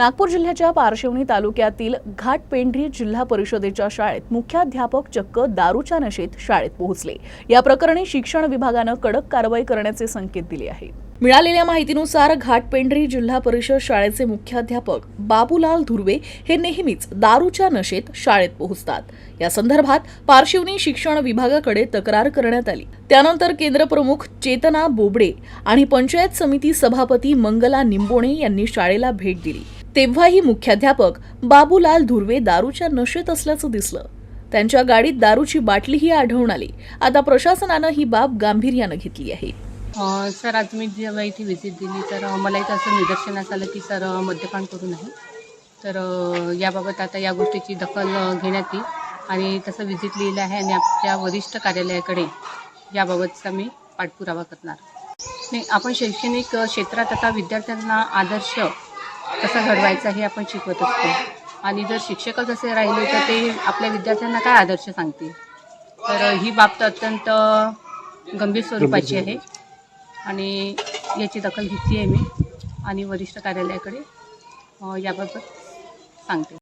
नागपूर जिल्ह्याच्या पारशिवनी तालुक्यातील घाटपेंढरी जिल्हा परिषदेच्या शाळेत मुख्याध्यापक चक्क दारूच्या नशेत शाळेत पोहोचले. या प्रकरणी शिक्षण विभागानं कडक कारवाई करण्याचे संकेत दिले आहेत. मिळालेल्या माहितीनुसार घाटपेंढरी जिल्हा परिषद शाळेचे मुख्याध्यापक बाबूलाल धुर्वे हे नेहमीच दारूच्या नशेत शाळेत पोहोचतात. या संदर्भात पार्शिवनी शिक्षण विभागाकडे तक्रार करण्यात आली. त्यानंतर केंद्रप्रमुख चेतना बोबडे आणि पंचायत समिती सभापती मंगला निंबोणे यांनी शाळेला भेट दिली. तेव्हाही मुख्याध्यापक बाबूलाल धुर्वे दारूच्या नशेत असल्याचं दिसलं. त्यांच्या गाडीत दारूची बाटलीही आढळून आली. आता प्रशासनानं ही बाब गांभीर्यानं घेतली आहे. सर आज मी जेव्हा इथे व्हिजिट दिली तर मला इथं असं निदर्शनास आलं की सर मद्यपान करून आहे तर याबाबत आता या गोष्टीची दखल घेण्यात येईल. आणि तसं व्हिजिट लिहिलं आहे आणि आमच्या वरिष्ठ कार्यालयाकडे याबाबतचा मी पाठपुरावा करणार. नाही आपण शैक्षणिक क्षेत्रात आता विद्यार्थ्यांना आदर्श कसा घडवायचा हे आपण शिकवत असतो. आणि जर शिक्षकच असे राहिले तर ते आपल्या विद्यार्थ्यांना काय आदर्श सांगतील? तर ही बाब तर अत्यंत गंभीर स्वरूपाची आहे. आणि याची दखल घेतली आहे मी. आणि वरिष्ठ कार्यालयाकडे याबाबत सांगते.